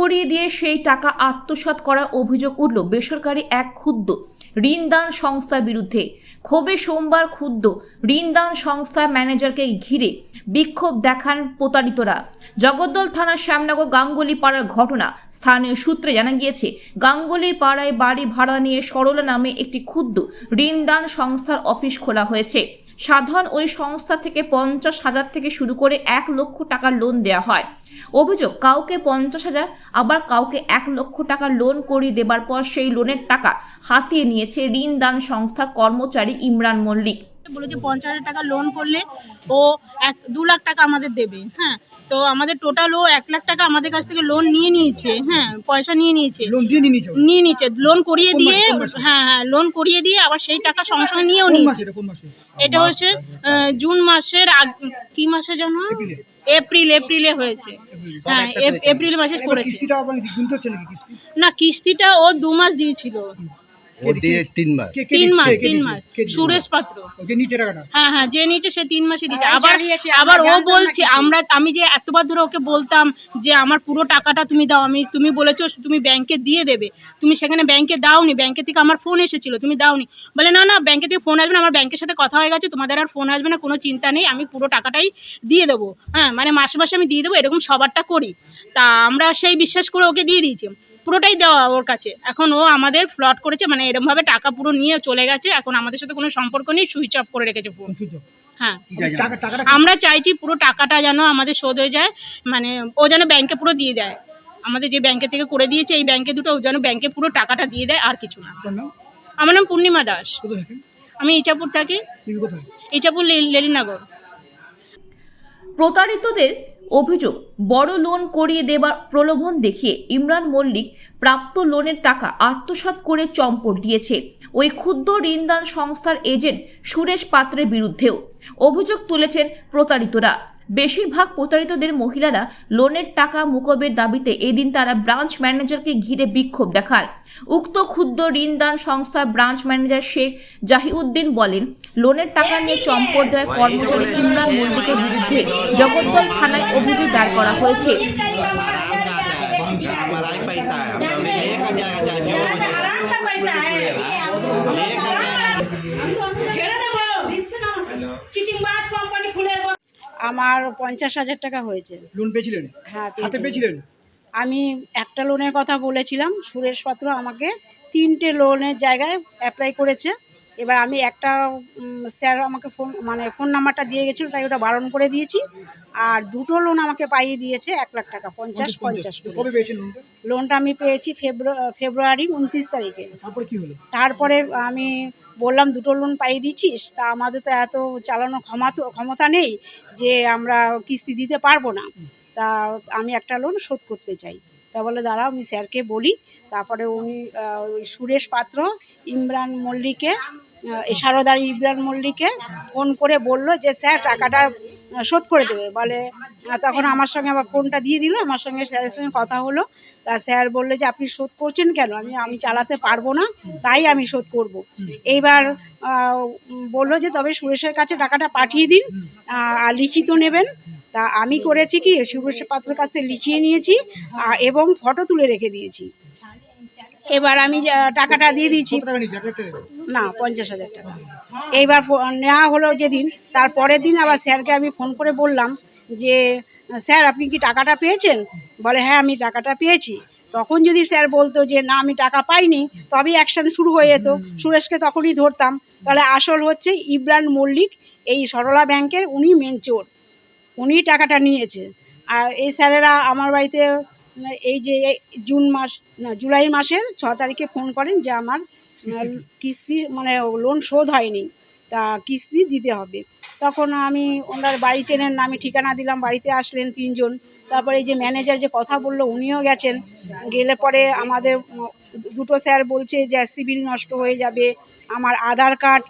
করিয়ে দিয়ে সেই টাকা আত্মসাৎ করার অভিযোগ উঠল বেসরকারি এক ক্ষুদ্র ঋণদান সংস্থার বিরুদ্ধে। ক্ষোভে সোমবার ক্ষুদ্র ঋণদান সংস্থার ম্যানেজারকে ঘিরে বিক্ষোভ দেখান প্রতারিতরা। জগদ্দল থানার শ্যামনগর গাঙ্গুলি পাড়ার ঘটনা স্থানীয় সূত্রে জানা গিয়েছে গাঙ্গুলির পাড়ায় বাড়ি ভাড়া নিয়ে সরলা নামে একটি ক্ষুদ্র ঋণদান সংস্থার অফিস খোলা হয়েছে। সাধারণ ওই সংস্থা থেকে পঞ্চাশ হাজার থেকে শুরু করে এক লক্ষ টাকার লোন দেওয়া হয়। অভিযোগ কাউকে পঞ্চাশ হাজার আবার কাউকে এক লক্ষ টাকা লোন করিয়ে দেবার পর সেই লোনের টাকা হাতিয়ে নিয়েছে ঋণ দান সংস্থার কর্মচারী ইমরান মল্লিক। বলেছে পঞ্চাশ হাজার টাকা লোন করলে ও এক দু লাখ টাকা আমাদের দেবে হ্যাঁ। তো আমাদের টোটাল ও এক লাখ টাকা আমাদের কাছ থেকে লোন নিয়ে নিয়েছে হ্যাঁ পয়সা নিয়ে নিয়েছে। লোন নিয়ে নিয়েছো? নিয়ে নিয়েছে লোন করিয়ে দিয়ে? হ্যাঁ হ্যাঁ লোন করিয়ে দিয়ে আবার সেই টাকা সঙ্গে সঙ্গে নিয়েও নিয়েছে। এটা কোন মাসে? এটা হচ্ছে জুন মাসের আগ- কি মাসে যেন এপ্রিলে। এপ্রিল হয়েছে। হ্যাঁ এপ্রিল মাসে পড়েছে না কিস্তিটা ও দু মাস দিয়েছিল। ও দিয়ে তিন মাস কে- কে তিন মাস তিন মাস সুরেশ পাত্র। ওকে নিচে টাকাটা হ্যাঁ হ্যাঁ যে নিচে সে তিন মাসে দিচ্ছে। আবার আবার ও বলছে আমরা আমি যে এতবার ধরে ওকে বলতাম যে আমার পুরো টাকাটা তুমি দাও। আমি তুমি বলেছ তুমি ব্যাংকে দিয়ে দেবে। তুমি সেখানে ব্যাংকে দাওনি। ব্যাংকে থেকে আমার ফোন এসেছিল তুমি দাওনি। বলে না না ব্যাংকে থেকে ফোন আসবে না। আমার ব্যাংকের সাথে কথা হয়ে গেছে। তোমাদের আর ফোন আসবে না কোনো চিন্তা নেই। আমি পুরো টাকাটাই দিয়ে দেবো। হ্যাঁ মানে মাসে মাসে আমি দিয়ে দেবো এরকম সবারটা করি। তা আমরা সেই বিশ্বাস করে ওকে দিয়ে দিয়েছি। পুরোটাই দেওয়া ওর কাছে। এখন ও আমাদের ফ্লট করেছে মানে এরমভাবে টাকা পুরো নিয়ে চলে গেছে। এখন আমাদের সাথে কোনো সম্পর্ক নেই সুইচ অফ করে রেখেছে ফোন হ্যাঁ। আমরা চাইছি পুরো টাকাটা যেন আমাদের শোধ হয়ে যায় মানে ও যেন ব্যাংকে পুরো দিয়ে দেয়। আমাদের যে ব্যাংকে থেকে করে দিয়েছে এই ব্যাংকে দুটো ও যেন ব্যাংকে পুরো টাকাটা দিয়ে দেয় আর কিছু না। আমার নাম পূর্ণিমা দাস। আমি ইচাপুর থাকি। ইচাপুর লেলিনগর। প্রতারিতদের অভিযোগ, বড় লোন করিয়ে দেবার প্রলোভন দেখিয়ে ইমরান মল্লিক প্রাপ্ত লোনের টাকা আত্মসাৎ করে চম্পট দিয়েছে। ওই ক্ষুদ্র ঋণদান সংস্থার এজেন্ট সুরেশ পাত্রের বিরুদ্ধেও অভিযোগ তুলেছেন প্রতারিতরা। বেশিরভাগ প্রতারিতদের মহিলারা লোনের টাকা মুকবের দাবিতে এদিন তারা ব্রাঞ্চ ম্যানেজারকে ঘিরে বিক্ষোভ দেখান উক্ত ক্ষুদ্র ঋণদান সংস্থার ব্রাঞ্চ ম্যানেজার শেখ জাহিউদ্দিন বলেন লোনের টাকা নিয়ে চম্পট দেয় কর্মচারী ইমরান মল্লিকের বিরুদ্ধে জগদ্দল থানায় অভিযোগ দায়ের করা হয়েছে। আমার পঞ্চাশ হাজার টাকা হয়েছে। লোন পেয়েছিলেন? হ্যাঁ হাতে পেয়েছিলেন? আমি একটা লোনের কথা বলেছিলাম সুরেশ পাত্র আমাকে তিনটে লোনের জায়গায় অ্যাপ্লাই করেছে। এবার আমি একটা স্যার আমাকে ফোন মানে ফোন নাম্বারটা দিয়ে গেছিল তাই ওটা বারণ করে দিয়েছি। আর দুটো লোন আমাকে পাইয়ে দিয়েছে এক লাখ টাকা পঞ্চাশ পঞ্চাশ লোনটা আমি পেয়েছি ফেব্রুয়ারি ফেব্রুয়ারি উনত্রিশ তারিখে। তারপরে কি হলো? তারপরে আমি বললাম দুটো লোন পাইয়ে দিচ্ছিস? তা আমাদের তো এত চালানো ক্ষমতা ক্ষমতা নেই যে আমরা কিস্তি দিতে পারব না। তা আমি একটা লোন শোধ করতে চাই। তা বলে, দাঁড়াও, আমি স্যারকে বলি। তারপরে উনি ওই সুরেশ পাত্র, ইমরান মল্লিকে সারদার ইমরান মল্লিকে ফোন করে বলল যে, স্যার, টাকাটা শোধ করে দেবে। বলে তখন আমার সঙ্গে আবার ফোনটা দিয়ে দিল। আমার সঙ্গে স্যারের সঙ্গে কথা হলো। তা স্যার বললে যে, আপনি শোধ করছেন কেন? আমি আমি চালাতে পারব না, তাই আমি শোধ করব। এইবার বলল যে, তবে সুরেশের কাছে টাকাটা পাঠিয়ে দিন আর লিখিত নেবেন। তা আমি করেছি কি সুরেশ পাত্রের কাছে লিখিয়ে নিয়েছি এবং ফটো তুলে রেখে দিয়েছি। এবার আমি যা- টাকাটা দিয়ে দিয়েছি। না পঞ্চাশ হাজার টাকা। এইবার নেওয়া হলো যেদিন তার পরের দিন আবার স্যারকে আমি ফোন করে বললাম যে স্যার আপনি কি টাকাটা পেয়েছেন? বলে হ্যাঁ আমি টাকাটা পেয়েছি। তখন যদি স্যার বলতো যে না আমি টাকা পাইনি তবেই অ্যাকশন শুরু হয়ে যেত। সুরেশকে তখনই ধরতাম। তাহলে আসল হচ্ছে ইব্রান মল্লিক এই সরলা ব্যাংকের উনি মেন চোর। উনি টাকাটা নিয়েছে। আর এই স্যারেরা আমার বাড়িতে এই যে এই জুন মাস না জুলাই মাসের ছ তারিখে ফোন করেন যে আমার কিস্তি মানে লোন শোধ হয়নি তা কিস্তি দিতে হবে। তখন আমি ওনার বাড়ি চেনেন আমি ঠিকানা দিলাম বাড়িতে আসলেন তিনজন। তারপরে এই যে ম্যানেজার যে কথা বলল উনিও গেছেন। গেলে পরে আমাদের দুটো স্যার বলছে যে সিভিল নষ্ট হয়ে যাবে আমার আধার কার্ড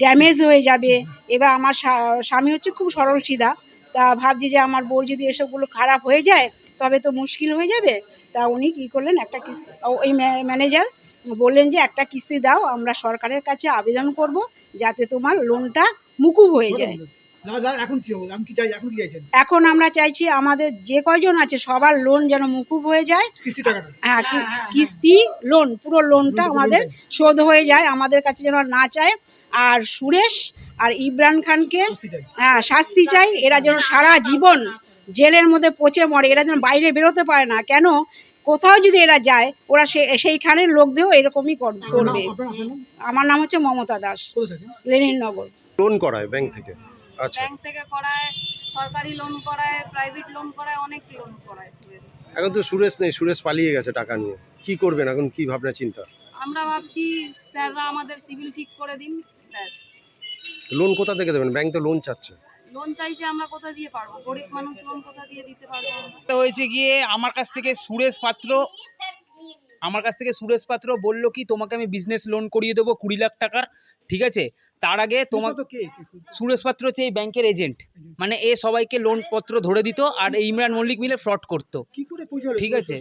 ড্যামেজ হয়ে যাবে। এবার আমার স্বামী হচ্ছে খুব সরল সিধা। তা ভাবছি যে আমার বউ যদি এসবগুলো খারাপ হয়ে যায় তবে তো মুশকিল হয়ে যাবে। তা উনি কী করলেন একটা কিস্তি ওই ম্যানেজার বললেন যে একটা কিস্তি দাও আমরা সরকারের কাছে আবেদন করব যাতে তোমার লোনটা মুকুব হয়ে যায়। এখন আমরা চাইছি আমাদের যে কয়জন আছে সবার লোন যেন মুকুব হয়ে যায়। হ্যাঁ কিস্তি লোন পুরো লোনটা আমাদের শোধ হয়ে যায়। আমাদের কাছে যেন না চায় আর সুরেশ আর ইমরান খানকে হ্যাঁ শাস্তি চাই। এরা যেন সারা জীবন জেলের মধ্যে পচে মরে এরা যেন বাইরে বেরোতে পারে না। কেন? কোথাও যদি এরা যায় ওরা সে সেইখানের লোকদেরও এরকমই কর- করবে। আমার নাম হচ্ছে মমতা দাস থাকেন লোন করায় ব্যাংক থেকে? আচ্ছা। ব্যাংক থেকে করায় সরকারি লোন করায় প্রাইভেট লোন করায় অনেক লোন করায় এখন তো সুরেশ নেই সুরেশ পালিয়ে গেছে টাকা নিয়ে। কি করবেন এখন? কি ভাবনা চিন্তা? আমরা ভাবছি স্যাররা আমাদের সিভিল ঠিক করে দিন। লোন কোথা থেকে দেবেন? ব্যাংক তো লোন চাচ্ছে। লোন চাইছে আমরা কোথা দিয়ে পারব? গরিব মানুষ লোন কোথা দিয়ে দিতে পারব? হয়েছে গিয়ে আমার কাছ থেকে সুরেশ পাত্র আমার কাছ থেকে সুরেশ পাত্র বলল কি তোমাকে আমি বিজনেস লোন করিয়ে দেবো কুড়ি লাখ টাকার ঠিক আছে? তার আগে তোমার? সুরেশ পাত্র হচ্ছে এই ব্যাংকের এজেন্ট মানে এ সবাইকে লোন পত্র ধরে দিত আর এই ইমরান মল্লিক মিলে ফ্রড করতো। ঠিক আছে।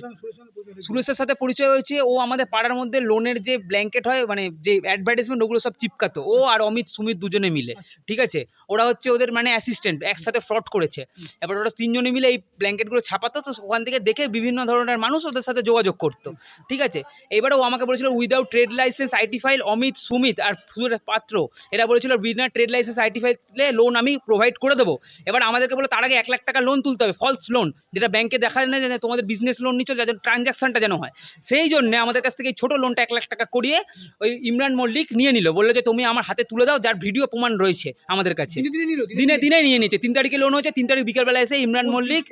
সুরেশের সাথে পরিচয় হয়েছে ও আমাদের পাড়ার মধ্যে লোনের যে ব্ল্যাঙ্কেট হয় মানে যে অ্যাডভার্টাইজমেন্ট ওগুলো সব চিপকাতো। ও আর অমিত সুমিত দুজনে মিলে আচ্ছা। ঠিক আছে? ওরা হচ্ছে ওদের মানে অ্যাসিস্ট্যান্ট একসাথে ফ্রড করেছে। এবার ওরা তিনজনে মিলে এই ব্ল্যাঙ্কেটগুলো ছাপাতো তো ওখান থেকে দেখে বিভিন্ন ধরনের মানুষ ওদের সাথে যোগাযোগ করতো। ঠিক আছে? এবারে ও আমাকে বলেছিল without trade licence IT file Amit Sumit আর পাত্র। এরা বলেছিল বিনা ট্রেড লাইসেন্স আইটি ফাইলে লোন আমি প্রোভাইড করে দেবো। এবার আমাদেরকে বলে তার আগে এক লাখ টাকা লোন তুলতে হবে ফলস লোন যেটা ব্যাংকে দেখা যায় না যে তোমাদের বিজনেস লোন নিচ্ছ যাতে ট্রানজ্যাকশনটা যেন হয়। সেই জন্য আমাদের কাছ থেকে এই ছোটো লোনটা এক লাখ টাকা করিয়ে ওই ইমরান মল্লিক নিয়ে নিল। বলল যে তুমি আমার হাতে তুলে দাও যার ভিডিও প্রমাণ রয়েছে আমাদের কাছে। দিনে দিনে নিয়ে নিয়েছে। তিন তারিখে লোন হয়েছে তিন তারিখ বিকালবেলা এসে ইমরান মল্লিক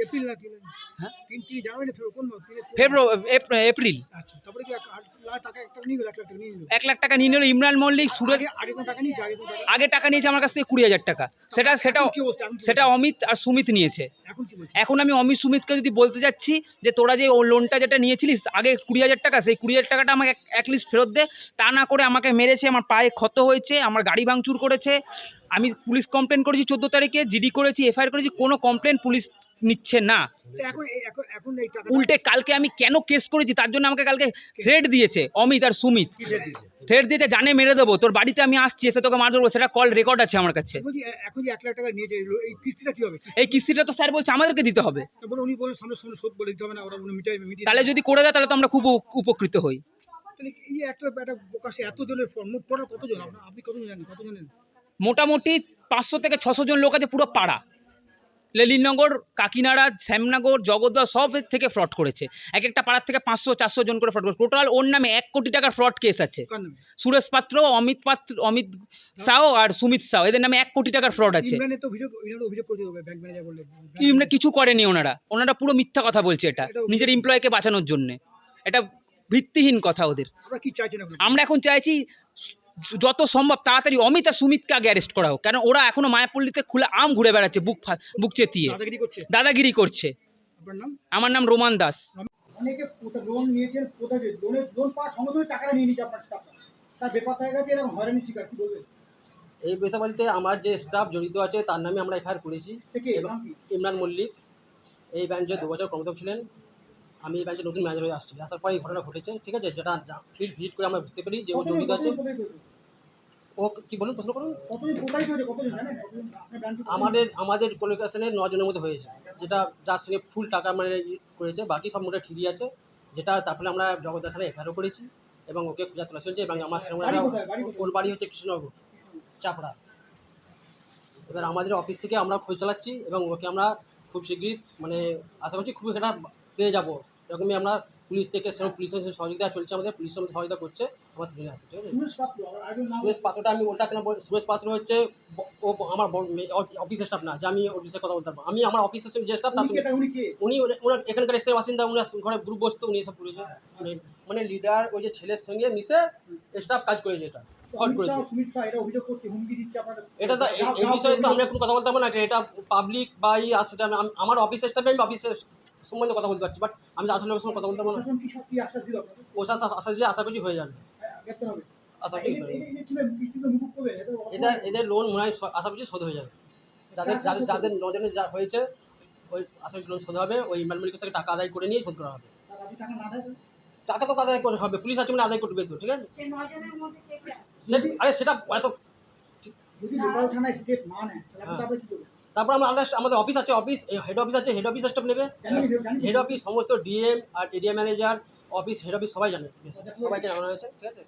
হ্যাঁ? ফেব্রুয়ারি কোন ফেব্রুয়ারি এপ্রিল। এক লাখ টাকা নিয়ে নিল ইমরান মল্লিক সুরজ আগে টাকা নিয়েছে? আমার কাছ থেকে কুড়ি হাজার টাকা। সেটা সেটা সেটা অমিত আর সুমিত নিয়েছে। এখন আমি অমিত সুমিতকে যদি বলতে যাচ্ছি যে তোরা যে ও লোনটা যেটা নিয়েছিলিস আগে কুড়ি হাজার টাকা সেই কুড়ি হাজার টাকাটা আমাকে এক লিস্ট ফেরত দে। তা না করে আমাকে মেরেছে আমার পায়ে ক্ষত হয়েছে আমার গাড়ি ভাঙচুর করেছে। আমি পুলিশ কমপ্লেন করেছি চোদ্দ তারিখে জিডি করেছি এফআইআর করেছি কোনো কমপ্লেন পুলিশ নিচ্ছে না। তো এখন এই- এখন এখন উল্টে কালকে আমি কেন কেস করেছি? তার জন্য আমাকে কালকে থ্রেড দিয়েছে অমিত আর সুমিত। থ্রেড দিয়েছে? জানে মেরে দেবো। তোর বাড়িতে আমি আসছি এসে তোকে মার সেটা কল রেকর্ড আছে আমার কাছে। এই কিস্তিটা কি হবে? এই কিস্তিটা তো স্যার বলছে আমাদেরকে দিতে হবে। তারপরে উনি বলেন সামনে সামনে শোধ বলে দিতে হবে না ওরা উনি মিটাই তাহলে যদি করে দেয় তাহলে তো আমরা খুব উপকৃত হই। এই একটা প্রকাশে ফর্ম কতজন? আপনি কতজন জানেন? কত জানেন? মোটামুটি পাঁচশো থেকে ছশো জন লোক আছে পুরো পাড়া। লেলিনগর কাকিনাড়া শ্যামনগর জগদ্দা সব থেকে ফ্রড করেছে। এক একটা পাড়ার থেকে পাঁচশো চারশো জন করে ফ্রড করেছে। টোটাল ওর নামে এক কোটি টাকার ফ্রড কেস আছে। সুরেশ পাত্র অমিত পাত্র অমিত সাও আর সুমিত সাও এদের নামে এক কোটি টাকার ফ্রড আছে। ইমরান এমনি কিছু করেনি ওনারা। ওনারা পুরো মিথ্যা কথা বলছে এটা নিজের এমপ্লয়কে বাঁচানোর জন্য। এটা ভিত্তিহীন কথা ওদের। আমরা এখন চাইছি যত সম্ভব তাড়াতাড়ি অমিত আর সুমিতকে আগে অ্যারেস্ট করা হোক কারণ ওরা এখনও মায়াপল্লিতে খুলে আম ঘুরে বেড়াচ্ছে বুক ফা- বুক চেতিয়ে। দাদাগিরি করছে। আমার নাম রোমান দাস। অনেকে লোন নিয়েছেন লোনের লোন পাওয়ার সঙ্গে সঙ্গে টাকাটা নিয়ে নিচ্ছে আপনার স্টাফটা তার বেপার হয়ে গেছে এরকম হয়রানি শিকার কি বলবেন? এই বিষয়বলিতে আমার যে স্টাফ জড়িত আছে তার নামে আমরা এফআইআর করেছি। এবং ইমরান মল্লিক। এই ব্যাঞ্চে দু বছর কর্মরত ছিলেন আমি এই ব্যাঞ্চে নতুন ম্যানেজার হয়ে আসছি। আসার পরে এই ঘটনা ঘটেছে ঠিক আছে? যেটা ফিল্ড ভিজিট করে আমরা বুঝতে পারি যে ও জড়িত আছে? ও কি বলুন প্রশ্ন করুন? branch আমাদের আমাদের কোলিকাশনে নজনের মধ্যে হয়েছে। যেটা যার সঙ্গে ফুল টাকা মানে করেছে বাকি সব মোটা ঠিকই আছে। যেটা তারপরে আমরা জগদ্দাখানে এফআইআরও করেছি এবং ওকে খোঁজা তোলা চলছে এবং আমার কোথায়? ওর বাড়ি হচ্ছে কৃষ্ণনগর চাপড়া। এবার আমাদের অফিস থেকে আমরা খোঁজ চালাচ্ছি এবং ওকে আমরা খুব শীঘ্রই মানে আশা করছি খুবই সেটা পেয়ে যাব। এরকমই আমরা পুলিশ থেকে সেরকম পুলিশের সহযোগিতা চলছে আমাদের পুলিশ সহযোগিতা করছে আমার তুলে আসছে ঠিক আছে? সুরেশ পাত্রটা আমি ওটা কেন সুরেশ পাত্র হচ্ছে ও আমার অফিস স্টাফ না যে আমি অফিসে কথা বলতে পারব। আমি আমার অফিসের সঙ্গে যে স্টাফ তার উনি উনি? উনি ওনার এখানকার স্থায়ী বাসিন্দা উনার ঘরে গ্রুপ বসতো উনি এসব করেছে। মানে মানে লিডার ওই যে ছেলের সঙ্গে মিশে স্টাফ কাজ করেছে এটা এটা তো এই- বিষয়ে তো আমরা কোনো কথা বলতে পারব না এটা পাবলিক বা ই আমার অফিসের স্টাফে আমি অফিসের সম্বন্ধে কথা বলতে পারছি বাট আমি আসলে ওর সঙ্গে কথা বলতে পারব না প্রশাসন কি সব- কি আশ্বাস দিল আপনাদের? ও আশা আশা যে আশা করছি হয়ে যাবে আশা করছি? এটা এদের লোন মনে হয় আশা করছি শোধ হয়ে যাবে যাদের যাদের যাদের নজরে যা হয়েছে ওই আশা করছি লোন শোধ হবে ওই ইমরান মালিকের থেকে টাকা আদায় করে নিয়ে শোধ করা হবে টাকা যদি টাকা না দেয় তো? আদায় করে হবে পুলিশ আছে মানে আদায় করবে তো ঠিক আছে সে নজনের মধ্যে কে কে আছে? সে- আরে সেটা এত যদি লোকাল থানায় স্টেট না নেয় তাহলে। তারপর আমরা আলাদা আমাদের অফিস আছে অফিস হেড অফিস আছে হেড অফিস স্টাফ নেবে হেড অফিস সমস্ত ডিএম আর area manager office head office সবাই জানে। সবাইকে জানানো হয়েছে ঠিক আছে?